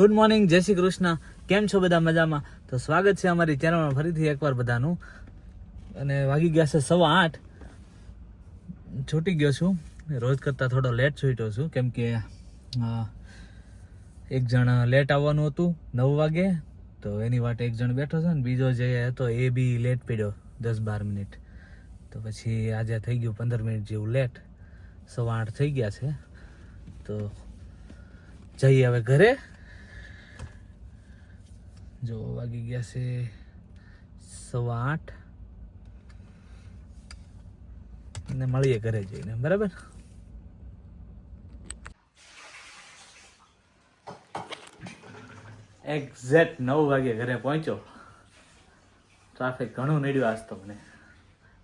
Good morning જય શ્રી કૃષ્ણ. કેમ છો બધા મજામાં? તો સ્વાગત છે અમારી ચેનલમાં ફરીથી એકવાર બધાનું. અને વાગી ગયા છે સવા આઠ. છૂટી ગયો છું. રોજ કરતાં થોડો લેટ છૂટ્યો છું. કેમ કે એક જણ લેટ આવવાનું હતું નવ વાગે. તો એની વાટે એક જણ બેઠો છે ને બીજો જે હતો એ બી લેટ પીડ્યો દસ બાર મિનિટ. તો પછી આજે થઈ ગયું પંદર મિનિટ જેવું લેટ સવા આઠ થઈ ગયા છે. તો જઈએ હવે ઘરે. જો વાગી ગયા છે સવા આઠ. ને મળીએ ઘરે જઈને, બરાબર? એક્ઝેક્ટ નવ વાગે ઘરે પહોંચ્યો. ટ્રાફિક ઘણું નડ્યું આજ તો મને.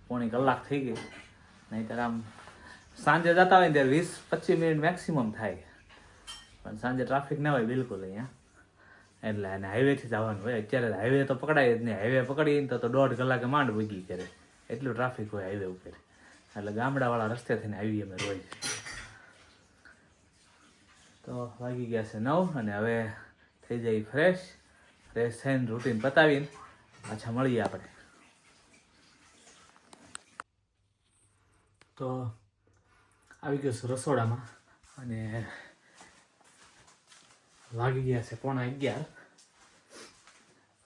પોણી કલાક થઈ ગઈ. નહીંતર આમ સાંજે જતા હોય ત્યારે વીસ પચીસ મિનિટ મેક્સિમમ થાય. પણ સાંજે ટ્રાફિક ના હોય બિલકુલ અહીંયા. એટલે અને હાઈવેથી જવાનું હોય. અત્યારે હાઈવે તો પકડાય જ નહીં. હાઈવે પકડીને તો દોઢ કલાકે માંડ ભૂગી કરે એટલું ટ્રાફિક હોય હાઈવે ઉપર. એટલે ગામડાવાળા રસ્તે થઈને આવીએ અમે રોજ તો વાગી ગયા છે નવ અને હવે થઈ જાય ફ્રેશ ફ્રેશ થઈને રૂટીન પતાવીને પાછા મળીએ આપણે. તો આવી ગયો છું રસોડામાં. અને વાગી ગયા છે પોણા અગિયાર.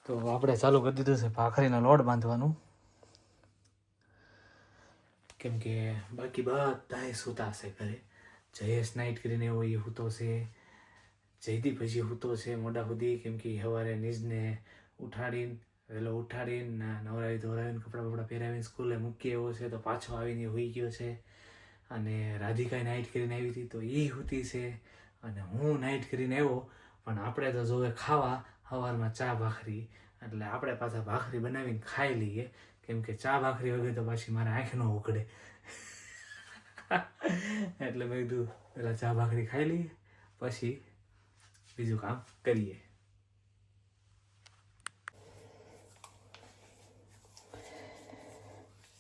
તો આપણે ચાલુ કરી દીધું છે ભાખરીનો લોટ બાંધવાનું. કેમ કે બાકી બધાએ સૂતા છે ઘરે. જયેશ નાઇટ કરીને એવો એ સૂતો છે. જયદીપ હજી સૂતો છે મોડા સુધી, કેમ કે સવારે નિજને ઉઠાડીને, વહેલો ઉઠાડીને નવરાવી ધોરાવીને, કપડાં બપડા પહેરાવીને સ્કૂલે મૂકી એવો છે, તો પાછો આવીને હોઈ ગયો છે. અને રાધિકાએ નાઇટ કરીને આવી હતી, તો એ સૂતી છે. અને હું નાઇટ કરીને આવ્યો, પણ આપણે તો જોવે ખાવા સવારમાં ચા ભાખરી. એટલે આપણે પાછા ભાખરી બનાવીને ખાઈ લઈએ. કેમ કે ચા ભાખરી વગર તો પાછી મારા આંખ ન ઉકળે એટલે મેં કીધું, પેલા ચા ભાખરી ખાઈ લઈએ, પછી બીજું કામ કરીએ.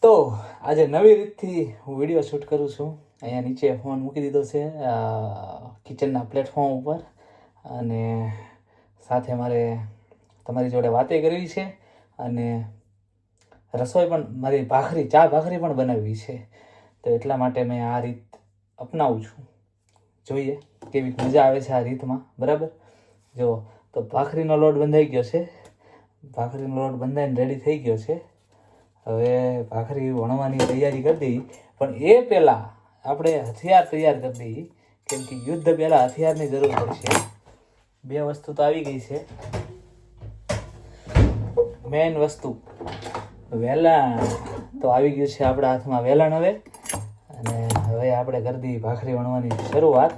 તો આજે નવી રીતથી હું વીડિયો શૂટ કરું છું. અહીંયા નીચે ફોન મૂકી દીધો છે કિચનના પ્લેટફોર્મ ઉપર. અને સાથે મારે તમારી જોડે વાતે કરવી છે અને રસોઈ પણ મારી ભાખરી, ચા ભાખરી પણ બનાવવી છે. તો એટલા માટે મેં આ રીત અપનાવું છું. જોઈએ કેવી મજા આવે છે આ રીતમાં. બરાબર? જો, તો ભાખરીનો લોટ બંધાઈ ગયો છે. ભાખરીનો લોટ બંધાઈને રેડી થઈ ગયો છે. હવે ભાખરી વણવાની તૈયારી કરી દઈ. પણ એ પહેલાં આપણે હથિયાર તૈયાર કરી દઈએ કેમ કે યુદ્ધ પહેલાં હથિયારની જરૂર પડશે. બે વસ્તુ તો આવી ગઈ છે. મેઇન વસ્તુ. વેલણ. તો આવી ગયું છે આપણા હાથમાં વેલણ હવે. અને હવે આપણે કરી ભાખરી વણવાની શરૂઆત.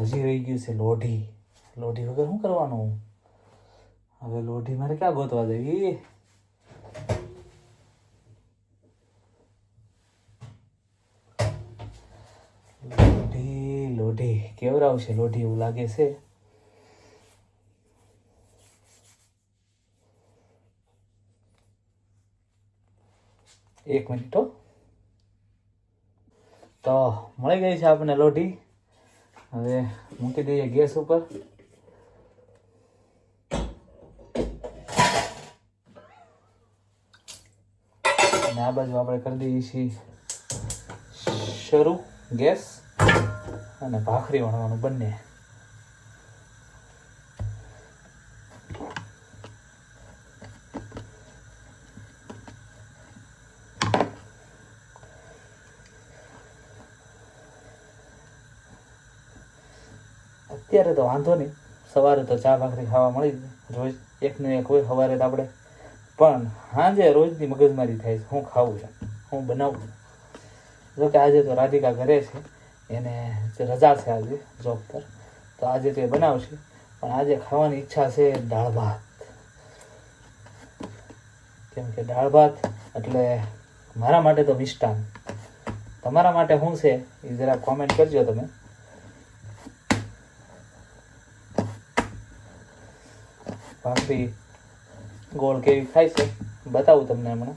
હજી રહી ગયું છે લોઢી. લોઢી વગર શું કરવાનું? હવે લોઢી મારે ક્યાં ગોતવા દેવી? લોઢી લોઢી. કેવરાવશે લોઢી એવું લાગે છે. એક મિનિટ, હો. તો મળી ગઈ છે આપણને લોઢી. હવે મૂકી દઈએ ગેસ ઉપર. અને આ બાજુ આપણે કરી દઈએ છીએ શરૂ ગેસ અને ભાખરી વણવાનું બંને. અત્યારે તો વાંધો નહીં. સવારે તો ચા ભાખરી ખાવા મળી રોજ એકનું એક હોય, સવારે તો આપણે. પણ સાંજે રોજની મગજમારી થાય છે. હું ખાવું છે. હું બનાવું છું. જોકે આજે તો રાધિકા ઘરે છે. એને જે રજા છે આજે જોબ પર, તો આજે તો એ બનાવશે. પણ આજે ખાવાની ઈચ્છા છે દાળ ભાત. કેમ કે દાળ ભાત એટલે મારા માટે તો મિષ્ટાન. તમારા માટે શું છે? એ જરા કોમેન્ટ કરજો તમે. ભાખરી ગોળ કેવી થાય છે? બતાવું તમને હમણાં.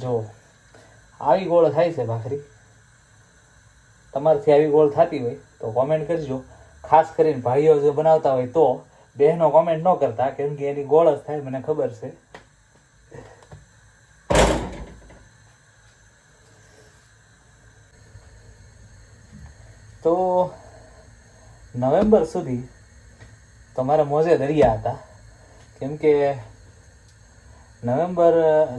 જો, આવી ગોળ થાય છે ભાખરી. તમારથી આવી ગોળ થતી હોય તો કોમેન્ટ કરજો. ખાસ કરીને ભાઈઓ જો બનાવતા હોય તો, બહેનો કોમેન્ટ ન કરતા, કેમ કે એની ગોળ જ થાય, મને ખબર છે. તો નવેમ્બર સુધી તમારા મોજે દરિયા હતા. કેમ કે નવેમ્બર,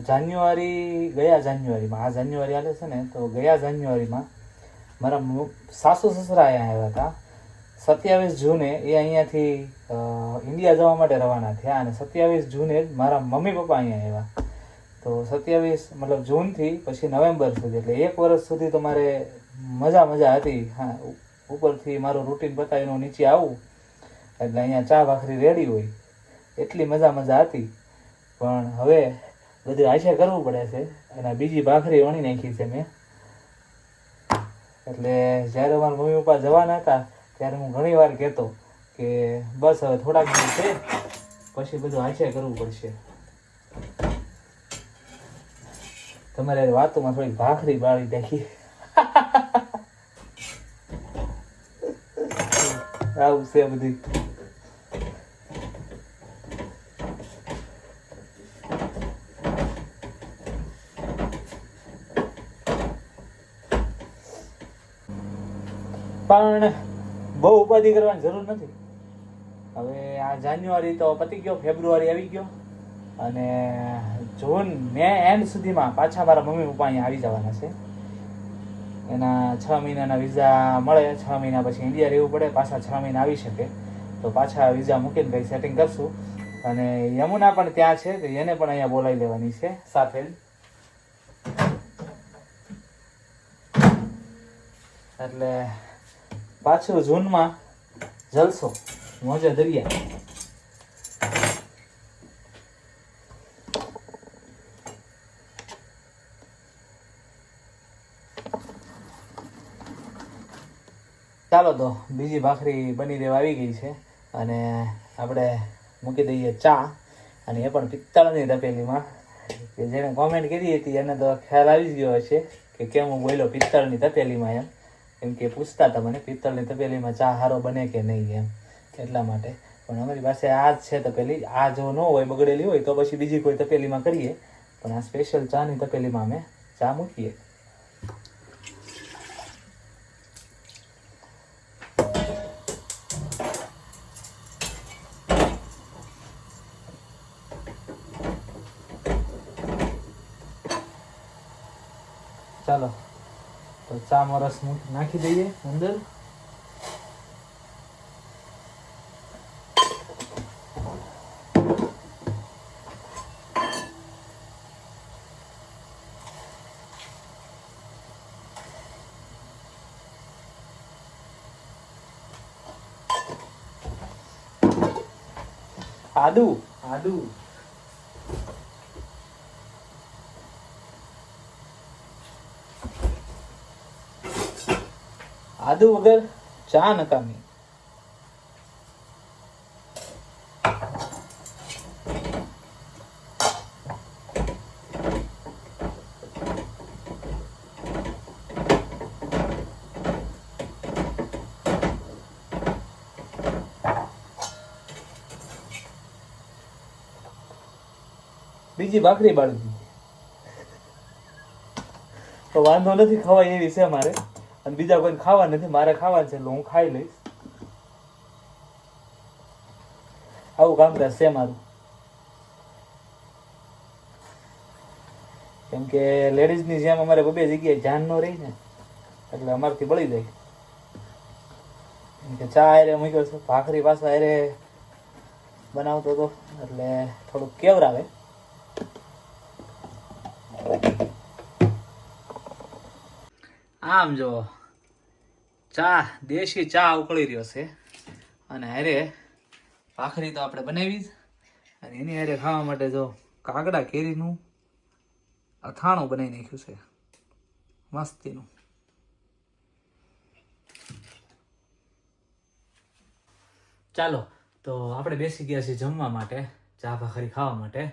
જાન્યુઆરી, ગયા જાન્યુઆરીમાં, આ જાન્યુઆરી આવે છે ને, તો ગયા જાન્યુઆરીમાં મારા સાસુ સસરા અહીંયા આવ્યા હતા. સત્યાવીસ જૂને એ અહીંયાથી ઇન્ડિયા જવા માટે રવાના થયા અને સત્યાવીસ જૂને જ મારા મમ્મી પપ્પા અહીંયા આવ્યા. તો સત્યાવીસ, મતલબ જૂનથી પછી નવેમ્બર સુધી, એટલે એક વર્ષ સુધી તો મારે મજા મજા હતી. હા ઉપરથી મારું રૂટીન બતાવીને નીચે આવું. એટલે અહીંયા ચા ભાખરી રેડી હોય. એટલી મજા મજા હતી. પણ હવે બધું આશા કરવું પડે છે. અને બીજી ભાખરી વણી નાખી છે મેં. એટલે જ્યારે મારા મમ્મી પપ્પા જવાના હતા, ત્યારે હું ઘણી વાર કહેતો કે બસ હવે થોડાક દિવસ છે, પછી બધું આશા કરવું પડશે. તમારે વાતોમાં થોડીક ભાખરી બાળી નાખી. આવું છે બધી. પણ બહુ ઉપાધિ કરવાની જરૂર નથી. હવે આ જાન્યુઆરી તો પતી ગયો, ફેબ્રુઆરી આવી ગયો. અને જૂન મે એન્ડ સુધીમાં પાછા મારા મમ્મી પપ્પા અહીંયા આવી જવાના છે. એના છ મહિનાના વિઝા મળે, છ મહિના પછી ઇન્ડિયા રહેવું પડે, પાછા છ મહિના આવી શકે. તો પાછા વિઝા મૂકીને કંઈ સેટિંગ કરશું. અને યમુના પણ ત્યાં છે, તો એને પણ અહીંયા બોલાવી લેવાની છે, સાથે. એટલે પાછું જૂનમાં જલસો, મોજે દરિયા. ચાલો તો બીજી ભાખરી બની દેવા આવી ગઈ છે. અને આપણે મૂકી દઈએ ચા. અને એ પણ પિત્તળની તપેલીમાં. કે જેણે કોમેન્ટ કરી હતી, એને તો ખ્યાલ આવી ગયો હશે કે કેમ હું બોલ્યો પિત્તળની તપેલીમાં એમ. કેમ કે પૂછતા હતા મને પિત્તળની તપેલીમાં ચા સારો બને કે નહીં એમ. એટલા માટે. પણ અમારી પાસે આ જ છે તપેલી. આ જો ન હોય, બગડેલી હોય, તો પછી બીજી કોઈ તપેલીમાં કરીએ. પણ આ સ્પેશિયલ ચાની તપેલીમાં અમે ચા મૂકીએ. ચાલો. તો ચા રસ નાખી દઈએ અંદર. આદુ. આદુ. આદુ વગર ચા નકામી બીજી ભાખરી બાળી દીધી તો વાંધો નથી, ખવાય એવી છે મારે અને બીજા કોઈને ખાવા નથી, મારે ખાવાનું છે એટલે હું ખાઈ લઈશ. આવું કામકાજ છે મારું. કેમ કે લેડીઝની જેમ અમારે બબે જગ્યાએ ધ્યાન ન રહી ને, એટલે અમારથી બળી જાય. કે ચા હારે મૂક્યો છે, ભાખરી પાછા હારે બનાવતો હતો, એટલે થોડુંક કેવરાવે. આમ જો ચા, દેશી ચા ઉકળી રહ્યો છે. અને હારે ભાખરી તો આપણે બનાવી અને એની હારે ખાવા માટે જો કાગડા કેરીનું અથાણું બનાવી નાખ્યું છે. મસ્તીનું. ચાલો, તો આપણે બેસી ગયા છીએ જમવા માટે, ચા, ભાખરી ખાવા માટે.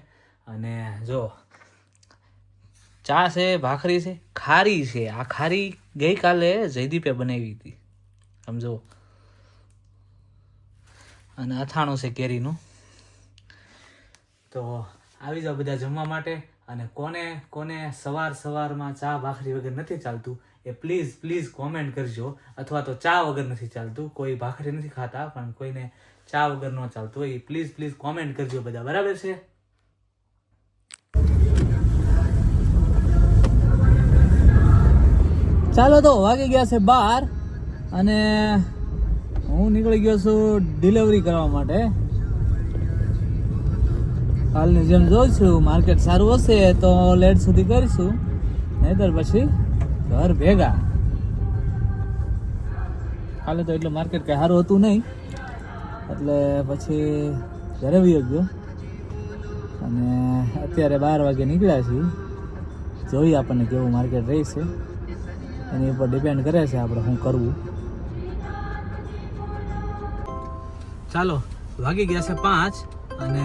અને જો ચા છે, ભાખરી છે, ખારી છે. આ ખારી ગઈકાલે જયદીપે બનાવી હતી. સમજો અને અથાણું છે કેરીનું. તો આવી જાઓ બધા જમવા માટે. અને કોને કોને સવાર સવારમાં ચા, ભાખરી વગર નથી ચાલતું, એ પ્લીઝ પ્લીઝ કોમેન્ટ કરજો. અથવા તો ચા વગર નથી ચાલતું. કોઈ ભાખરી નથી ખાતા, પણ કોઈને ચા વગર ન ચાલતું એ પ્લીઝ પ્લીઝ કોમેન્ટ કરજો બધા. બરાબર છે? ચાલો તો વાગી ગયા છે બાર અને હું નીકળી ગયો છું ડિલિવરી કરવા માટે. હાલની જેમ છું માર્કેટ સારું હશે તો લેટ સુધી કરીશું. નહીતર પછી ઘર ભેગા. કાલે તો એટલું માર્કેટ કંઈ સારું હતું નહીં. એટલે પછી ઘરે વયો ગયો. અને અત્યારે બાર વાગે નીકળ્યા છીએ. જોઈએ આપણને કેવું માર્કેટ રહેશે એની ઉપર ડિપેન્ડ કરે છે આપણે શું કરવું. ચાલો, વાગી ગયા છે પાંચ અને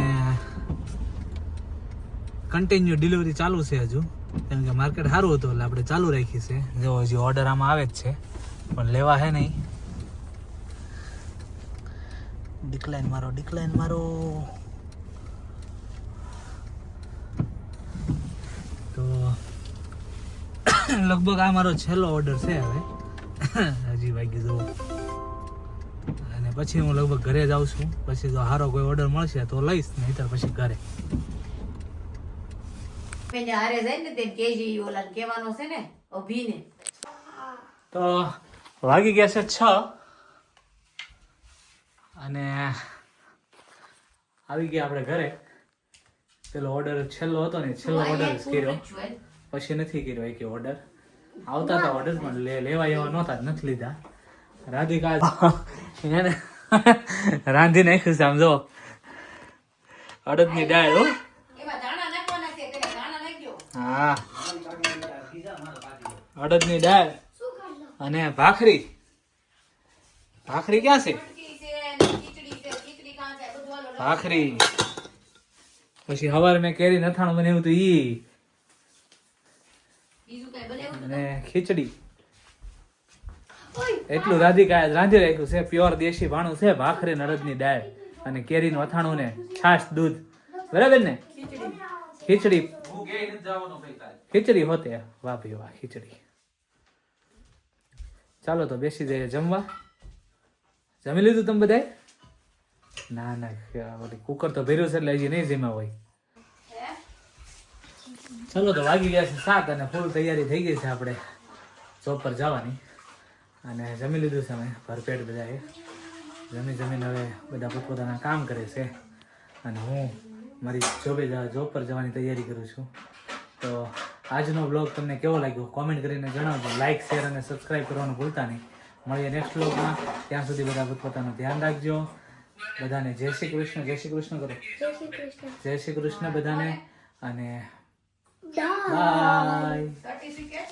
કન્ટિન્યુ ડિલિવરી ચાલુ છે હજુ. કેમ કે માર્કેટ સારું હતું એટલે આપણે ચાલુ રાખી છે. જો હજી ઓર્ડર આમાં આવે જ છે, પણ લેવા હે નહીં. ડિક્લાઇન મારો ડિક્લાઇન મારો તો લગભગ આ મારો છેલ્લો ઓર્ડર છે હવે. હજી વાગી જવું. અને પછી હું લગભગ ઘરે જ આવું છું. પછી જો સારો કોઈ ઓર્ડર મળશે તો લઈશ નહીતર પછી ઘરે. પેલે હારે જાય ને તે કેજી ઓલા કેવાનો છે ને અભીને. તો વાગી ગયા છે છ. અને આવી ગયા આપણે ઘરે. પેલો ઓર્ડર છેલ્લો હતો ને છેલ્લો ઓર્ડર કર્યો. પછી નથી કર્યો એક ઓર્ડર આવતા હતા ઓર્ડર પણ લે લેવા એવા નહોતા જ નથી લીધા. રાધિકા એને રાંધી નાખ્યું છે આમ જો. અડદની દાળ હો. હા. અડદની દાળ અને ભાખરી. ભાખરી ક્યાં છે? ભાખરી. પછી હવાર મેં કેરી નથાણું એવું તો ઈ અને ખીચડી. એટલું રાધિકા રાંધી રાખ્યું છે પ્યોર દેશી ભાણું છે ભાખરી નરદની દાળ અને કેરીનું અથાણું ને છાશ દૂધ. બરાબર ને? ખીચડી. ખીચડી હોતે. ભાઈ વાહ ખીચડી. ચાલો તો બેસી જઈએ જમવા. જમી લીધું તમે બધાય? ના ના કુકર તો ભર્યું છે એટલે હજી નહીં જમ્યા હોય. ચાલો તો વાગી ગયા છે સાત અને ફૂલ તૈયારી થઈ ગઈ છે આપણે જોબ પર જવાની. અને જમી લીધું છે અમે ભરપેટ બધાએ. જમી જમીને હવે બધા પોતપોતાના કામ કરે છે. અને હું મારી જોબે જોબ પર જવાની તૈયારી કરું છું. તો આજનો બ્લોગ તમને કેવો લાગ્યો? કોમેન્ટ કરીને જણાવજો. લાઇક શેર અને સબસ્ક્રાઈબ કરવાનું ભૂલતા નહીં. મળીએ નેક્સ્ટ બ્લોગમાં ત્યાં સુધી બધા પોતપોતાનું ધ્યાન રાખજો. બધાને જય શ્રી કૃષ્ણ જય શ્રી કૃષ્ણ કરો. જય શ્રી કૃષ્ણ બધાને. અને Bye. Bye. Certificate.